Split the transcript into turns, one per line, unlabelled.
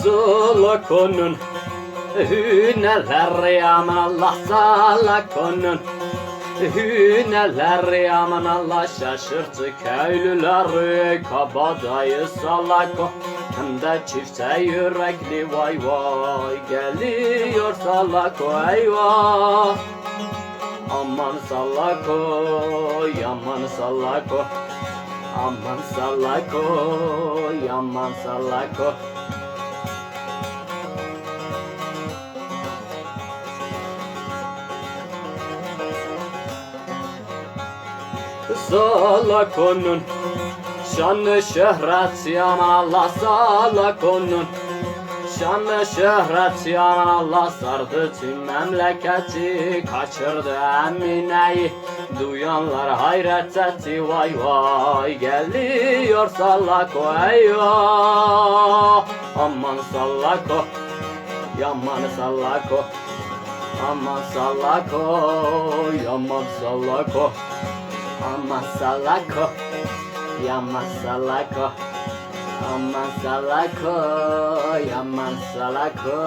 Sulakonun Hüneler yaman Allah salakonun Hüneler yaman Allah şaşırttı köylüleri Kabadayı salako hem de çifte yürekli vay vay Geliyor salako eyvah Aman sallako, yaman sallako Aman sallako, yaman sallako Salakonun Şanlı şöhret yaman Allah salakonun Şanlı şöhret yaman Allah sardı tüm memleketi Kaçırdı Emine'yi. Duyanlar hayret etti vay vay Geliyor sallako eyvah Aman sallako Yaman sallako Aman sallako Yaman sallako Aman sallako Yaman sallako Aman salako, yaman salako